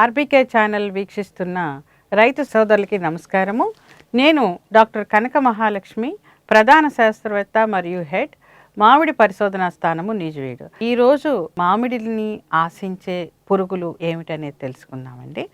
RBK channel వీక్షిస్తున్న రైతు సోదరులకి నమస్కారము. నేను డాక్టర్ కనక మహాలక్ష్మి ప్రధాన శాస్త్రవేత్త మరియు హెడ్ మామిడి పరిశోధనా స్థానము నీజువీడు. ఈరోజు మామిడిని ఆశించే పురుగులు ఏమిటనేది తెలుసుకుందామండి.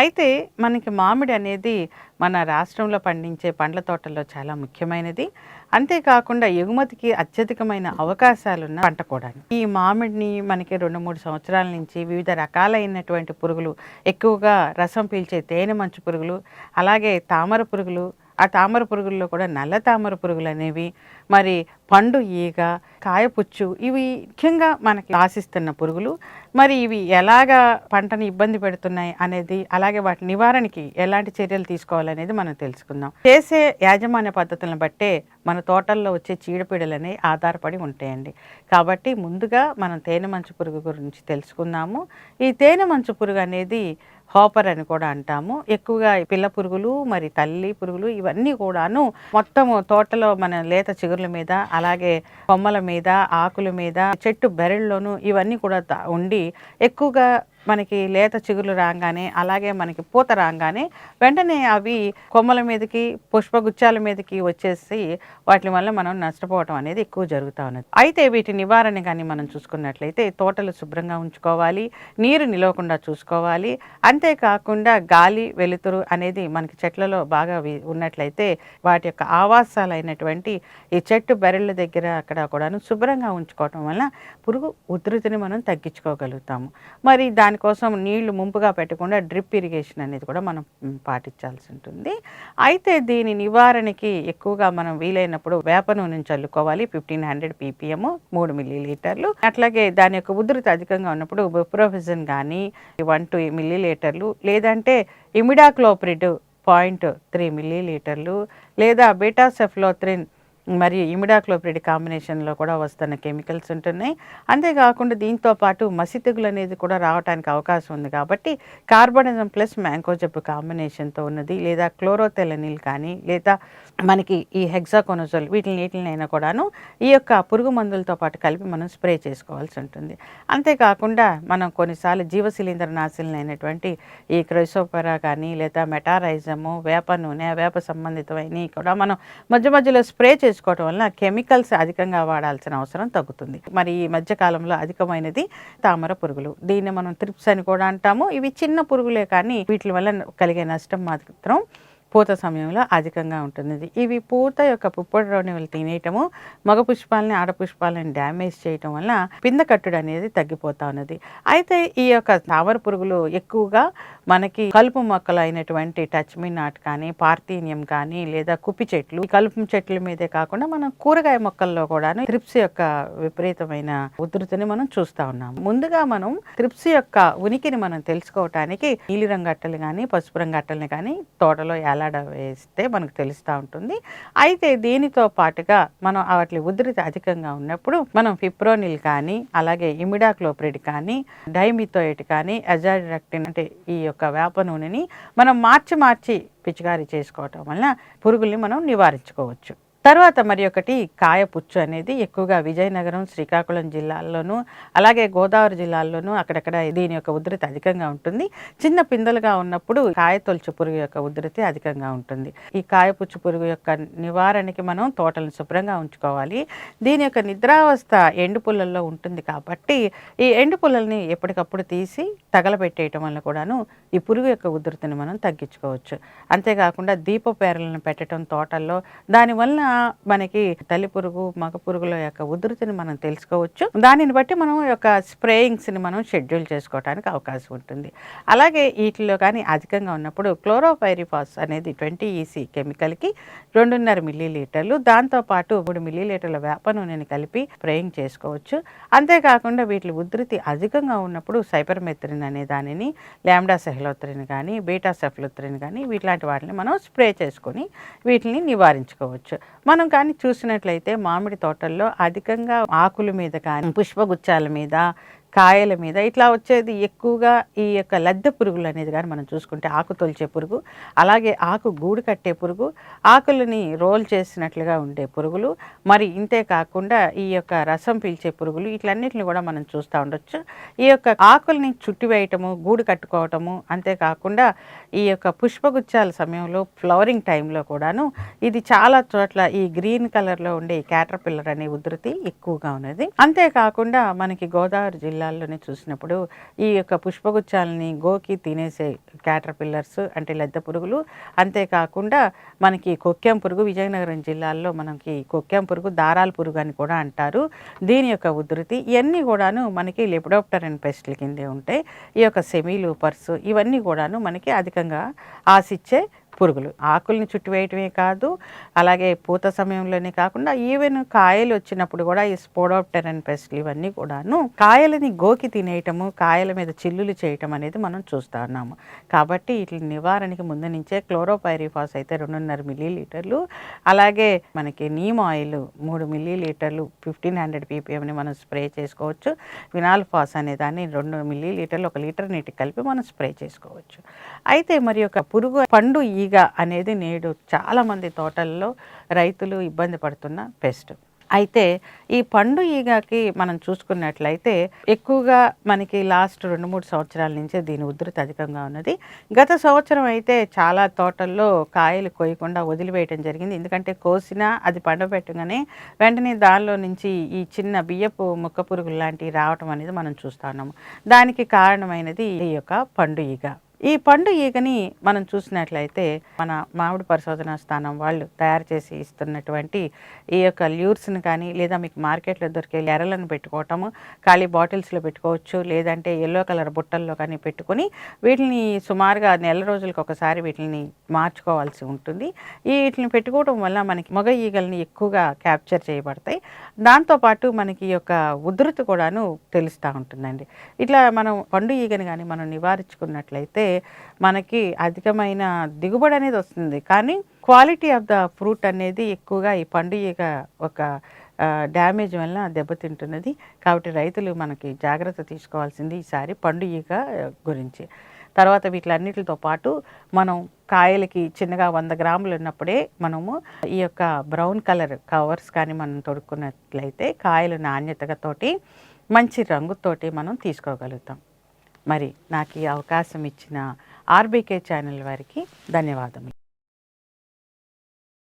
అయితే మనకి మామిడి అనేది మన రాష్ట్రంలో పండించే పండ్ల తోటల్లో చాలా ముఖ్యమైనది. అంతేకాకుండా ఎగుమతికి అత్యధికమైన అవకాశాలున్న పంట కూడా. ఈ మామిడిని మనకి రెండు మూడు సంవత్సరాల నుంచి వివిధ రకాలైనటువంటి పురుగులు ఎక్కువగా రసం పీల్చే తేనె మంచు పురుగులు అలాగే తామర పురుగులు ఆ తామర పురుగుల్లో కూడా నల్ల తామర పురుగులు అనేవి మరి పండు ఈగ కాయపుచ్చు ఇవి ముఖ్యంగా మనకి ఆశిస్తున్న పురుగులు. మరి ఇవి ఎలాగా పంటని ఇబ్బంది పెడుతున్నాయి అనేది అలాగే వాటి నివారణకి ఎలాంటి చర్యలు తీసుకోవాలనేది మనం తెలుసుకుందాం. చేసే యాజమాన్య పద్ధతులను బట్టే మన తోటల్లో వచ్చే చీడపీడలు అనేవి ఆధారపడి ఉంటాయండి. కాబట్టి ముందుగా మనం తేనె మంచు పురుగు గురించి తెలుసుకుందాము. ఈ తేనె మంచు పురుగు అనేది హాపర్ అని కూడా అంటాము. ఎక్కువగా పిల్ల పురుగులు మరి తల్లి పురుగులు ఇవన్నీ కూడాను మొత్తము తోటలో మన లేత చిగురు చిగుర్ల మీద అలాగే కొమ్మల మీద ఆకుల మీద చెట్టు బెరళ్ళలోనూ ఇవన్నీ కూడా ఉండి ఎక్కువగా మనకి లేత చిగురులు రాగానే అలాగే మనకి పూత రాగానే వెంటనే అవి కొమ్మల మీదకి పుష్పగుచ్చాల మీదకి వచ్చేసి వాటి వల్ల మనం నష్టపోవటం అనేది ఎక్కువ జరుగుతూ ఉన్నది. అయితే వీటి నివారణ కానీ మనం చూసుకున్నట్లయితే తోటలు శుభ్రంగా ఉంచుకోవాలి నీరు నిలవకుండా చూసుకోవాలి. అంతేకాకుండా గాలి వెలుతురు అనేది మనకి చెట్లలో బాగా ఉన్నట్లయితే వాటి యొక్క ఆవాసాలైనటువంటి ఈ చెట్టు బెరళ్ళ దగ్గర అక్కడ కూడాను శుభ్రంగా ఉంచుకోవటం వల్ల పురుగు ఉధృతిని మనం తగ్గించుకోగలుగుతాము. మరి దాని దానికోసం నీళ్ళు ముంపుగా పెట్టకుండా డ్రిప్ ఇరిగేషన్ అనేది కూడా మనం పాటించాల్సి ఉంటుంది. అయితే దీని నివారణకి ఎక్కువగా మనం వీలైనప్పుడు వేప నూనెని చల్లుకోవాలి. ఫిఫ్టీన్ హండ్రెడ్ పీపీఎం మూడు మిల్లీ లీటర్లు అట్లాగే దాని యొక్క ఉధృతి అధికంగా ఉన్నప్పుడు బుప్రోఫిజన్ కానీ వన్ టూ మిల్లీ లీటర్లు లేదంటే ఇమిడాక్లోప్రిడ్ పాయింట్ త్రీ మిల్లీ లీటర్లు లేదా బీటాసెఫ్లోత్రిన్ మరియు ఇమిడాక్లోప్రిడ్ కాంబినేషన్లో కూడా వస్తున్న కెమికల్స్ ఉంటున్నాయి. అంతేకాకుండా దీంతో పాటు మసి తెగులు అనేది కూడా రావడానికి అవకాశం ఉంది కాబట్టి కార్బనిజం ప్లస్ మ్యాంకోజెబ్ కాంబినేషన్తో ఉన్నది. లేదా క్లోరోతెలనిల్ కానీ లేదా మనకి ఈ హెక్సాకోనజోల్ వీటిని నీటినైనా కూడాను ఈ యొక్క పురుగు మందులతో పాటు కలిపి మనం స్ప్రే చేసుకోవాల్సి ఉంటుంది. అంతేకాకుండా మనం కొన్నిసార్లు జీవ శిలీంద్ర నాశనైనటువంటి ఈ క్రైసోపరా కానీ లేదా మెటారైజము వేప నూనె వేప సంబంధితమైనవి కూడా మనం మధ్య మధ్యలో స్ప్రే తీసుకోవడం వల్ల కెమికల్స్ అధికంగా వాడాల్సిన అవసరం తగ్గుతుంది. మరి ఈ మధ్య కాలంలో అధికమైనది తామర పురుగులు. దీన్ని మనం త్రిప్స్ అని కూడా అంటాము. ఇవి చిన్న పురుగులే కానీ వీటి వల్ల కలిగే నష్టం మాత్రం పూత సమయంలో అధికంగా ఉంటుంది ఇవి పూత యొక్క పుప్పొడి రేణువులు తినేయటము మగ పుష్పాలని ఆడపుష్పాలని డ్యామేజ్ చేయటం వల్ల పిందకట్టుడు అనేది తగ్గిపోతా ఉన్నది. అయితే ఈ యొక్క తామర పురుగులు ఎక్కువగా మనకి కలుపు మొక్కలు అయినటువంటి టచ్ మీ నాట్ కానీ పార్థీనియం కానీ లేదా కుప్పి చెట్లు ఈ కలుపు చెట్ల మీదే కాకుండా మనం కూరగాయ మొక్కల్లో కూడా త్రిప్స్ యొక్క విపరీతమైన ఉధృతిని మనం చూస్తా ఉన్నాం ముందుగా మనం త్రిప్స్ యొక్క ఉనికిని మనం తెలుసుకోవటానికి నీలిరంగట్టలు కానీ పసుపు రంగు కానీ తోటలో ఏలాడ వేస్తే మనకు తెలుస్తూ ఉంటుంది. అయితే దీనితో పాటుగా మనం వాటి ఉధృతి అధికంగా ఉన్నప్పుడు మనం ఫిప్రోనిల్ కానీ అలాగే ఇమిడాక్లోప్రిడ్ కానీ డైమిథోయిట్ కానీ అజాడిరక్టిన్ అంటే ఈ యొక్క వేప నూనెని మనం మార్చి మార్చి పిచికారీ చేసుకోవటం వలన పురుగుల్ని మనం నివారించుకోవచ్చు. తర్వాత మరి ఒకటి కాయపుచ్చు అనేది ఎక్కువగా విజయనగరం శ్రీకాకుళం జిల్లాల్లోనూ అలాగే గోదావరి జిల్లాల్లోనూ అక్కడక్కడ దీని యొక్క ఉధృతి అధికంగా ఉంటుంది. చిన్న పిందెలుగా ఉన్నప్పుడు కాయతొలుచు పురుగు యొక్క ఉధృతి అధికంగా ఉంటుంది. ఈ కాయపుచ్చు పురుగు యొక్క నివారణకి మనం తోటలను శుభ్రంగా ఉంచుకోవాలి. దీని యొక్క నిద్రావస్థ ఎండు పుల్లల్లో ఉంటుంది కాబట్టి ఈ ఎండు పుల్లల్ని ఎప్పటికప్పుడు తీసి తగలబెట్టేయటం వల్ల కూడాను ఈ పురుగు యొక్క ఉధృతిని మనం తగ్గించుకోవచ్చు. అంతేకాకుండా దీప పేరలను పెట్టడం తోటల్లో దానివల్ల మనకి తల్లి పురుగు మగ పురుగుల యొక్క ఉధృతిని మనం తెలుసుకోవచ్చు. దానిని బట్టి మనం యొక్క స్ప్రేయింగ్స్ని మనం షెడ్యూల్ చేసుకోవడానికి అవకాశం ఉంటుంది. అలాగే వీటిలో కానీ అధికంగా ఉన్నప్పుడు క్లోరోపైరిఫాస్ అనేది ట్వంటీ ఈసీ కెమికల్కి రెండున్నర మిల్లీ లీటర్లు దాంతోపాటు మూడు మిల్లీ లీటర్ల వేప నూనెని కలిపి స్ప్రేయింగ్ చేసుకోవచ్చు. అంతేకాకుండా వీటి ఉధృతి అధికంగా ఉన్నప్పుడు సైపర్మెత్రిన్ అనే దానిని ల్యాండా సెహలోత్రిన్ కానీ బీటా సెఫ్లోత్రిన్ కానీ వీటిలాంటి వాటిని మనం స్ప్రే చేసుకొని వీటిని నివారించుకోవచ్చు. మనం కానీ చూసినట్లయితే మామిడి తోటల్లో అధికంగా ఆకుల మీద కానీ పుష్పగుచ్చాల మీద కాయల మీద. ఇట్లా వచ్చేది ఎక్కువగా ఈ యొక్క లద్దె పురుగులు అనేది కానీ మనం చూసుకుంటే ఆకు తొలిచే పురుగు అలాగే ఆకు గూడు కట్టే పురుగు ఆకులని రోల్ చేసినట్లుగా ఉండే పురుగులు మరి ఇంతే కాకుండా ఈ యొక్క రసం పీల్చే పురుగులు ఇట్లన్నిటిని కూడా మనం చూస్తూ ఉండొచ్చు. ఈ యొక్క ఆకుల్ని చుట్టివేయటము గూడు కట్టుకోవటము అంతేకాకుండా ఈ యొక్క పుష్పగుచ్చాల సమయంలో ఫ్లవరింగ్ టైంలో కూడాను ఇది చాలా చోట్ల ఈ గ్రీన్ కలర్లో ఉండే ఈ క్యాటర్ పిల్లర్ అనే ఉధృతి ఎక్కువగా ఉన్నది. అంతేకాకుండా మనకి గోదావరి జిల్లా జిల్లాల్లోనే చూసినప్పుడు ఈ యొక్క పుష్పగుచ్చాలని గోకి తినేసే క్యాటర్ పిల్లర్స్ అంటే లద్దె పురుగులు అంతేకాకుండా మనకి కొక్కెం పురుగు విజయనగరం జిల్లాల్లో మనకి కొక్కెం పురుగు దారాల పురుగు అని కూడా అంటారు. దీని యొక్క ఉధృతి ఇవన్నీ కూడాను మనకి లెపిడోప్టర్ అండ్ పెస్ట్ల కిందే ఉంటాయి. ఈ యొక్క సెమీ లూపర్స్ ఇవన్నీ కూడాను మనకి అధికంగా ఆశిచ్చే పురుగులు. ఆకుల్ని చుట్టివేయటమే కాదు అలాగే పూత సమయంలోనే కాకుండా ఈవెన్ కాయలు వచ్చినప్పుడు కూడా ఈ స్పోడోప్టెరన్ పెస్ట్లు ఇవన్నీ కూడాను కాయలని గోకి తినేయటము కాయల మీద చిల్లులు చేయటం అనేది మనం చూస్తూ ఉన్నాము. కాబట్టి వీటి నివారణకి ముందు నుంచే క్లోరోపైరిఫాస్ అయితే రెండున్నర మిల్లీ లీటర్లు అలాగే మనకి నీమ్ ఆయిల్ మూడు మిల్లీ లీటర్లు ఫిఫ్టీన్ హండ్రెడ్ పీపీఎంని మనం స్ప్రే చేసుకోవచ్చు. వినాల్ ఫాస్ అనే దాన్ని రెండు మిల్లీ లీటర్లు ఒక లీటర్ నీటికి కలిపి మనం స్ప్రే చేసుకోవచ్చు. అయితే మరి ఒక పురుగు పండు ఈగ ఈగ అనేది నేడు చాలామంది తోటల్లో రైతులు ఇబ్బంది పడుతున్న పెస్ట్. అయితే ఈ పండు ఈగకి మనం చూసుకున్నట్లయితే ఎక్కువగా మనకి లాస్ట్ రెండు మూడు సంవత్సరాల నుంచే దీని ఉధృతి అధికంగా ఉన్నది. గత సంవత్సరం అయితే చాలా తోటల్లో కాయలు కోయకుండా వదిలివేయటం జరిగింది. ఎందుకంటే కోసినా అది పండబెట్టగానే వెంటనే దానిలో నుంచి ఈ చిన్న బియ్యపు ముక్క పురుగులు లాంటివి రావటం అనేది మనం చూస్తున్నాము దానికి కారణమైనది ఈ యొక్క పండు ఈగ. ఈ పండు ఈగని మనం చూసినట్లయితే మన మామిడి పరిశోధన స్థానం వాళ్ళు తయారు చేసి ఇస్తున్నటువంటి ఈ యొక్క ల్యూర్స్ని కానీ లేదా మీకు మార్కెట్లో దొరికే ఎరలను పెట్టుకోవటము ఖాళీ బాటిల్స్లో పెట్టుకోవచ్చు లేదంటే ఎల్లో కలర్ బుట్టల్లో కానీ పెట్టుకొని వీటిని సుమారుగా నెల రోజులకు ఒకసారి వీటిని మార్చుకోవాల్సి ఉంటుంది. ఈ వీటిని పెట్టుకోవడం వల్ల మనకి మగ ఈగల్ని ఎక్కువగా క్యాప్చర్ చేయబడతాయి. దాంతోపాటు మనకి ఈ యొక్క ఉధృతి కూడాను తెలుస్తూ ఉంటుందండి. ఇట్లా మనం పండు ఈగని కానీ మనం నివారించుకున్నట్లయితే మనకి అధికమైన దిగుబడి అనేది వస్తుంది. కానీ క్వాలిటీ ఆఫ్ ద ఫ్రూట్ అనేది ఎక్కువగా ఈ పండు ఈగ ఒక డ్యామేజ్ వల్ల దెబ్బతింటున్నది. కాబట్టి రైతులు మనకి జాగ్రత్త తీసుకోవాల్సింది ఈసారి పండు ఈగ గురించి. తర్వాత వీటిలన్నిటితో పాటు మనం కాయలకి చిన్నగా వంద గ్రాములు ఉన్నప్పుడే మనము ఈ యొక్క బ్రౌన్ కలర్ కవర్స్ కానీ మనం తొడుక్కున్నట్లయితే కాయలు నాణ్యతగా తోటి మంచి రంగుతోటి మనం తీసుకోగలుగుతాం. మరి నాకు ఈ అవకాశం ఇచ్చిన ఆర్బీకే ఛానల్ వారికి ధన్యవాదములు.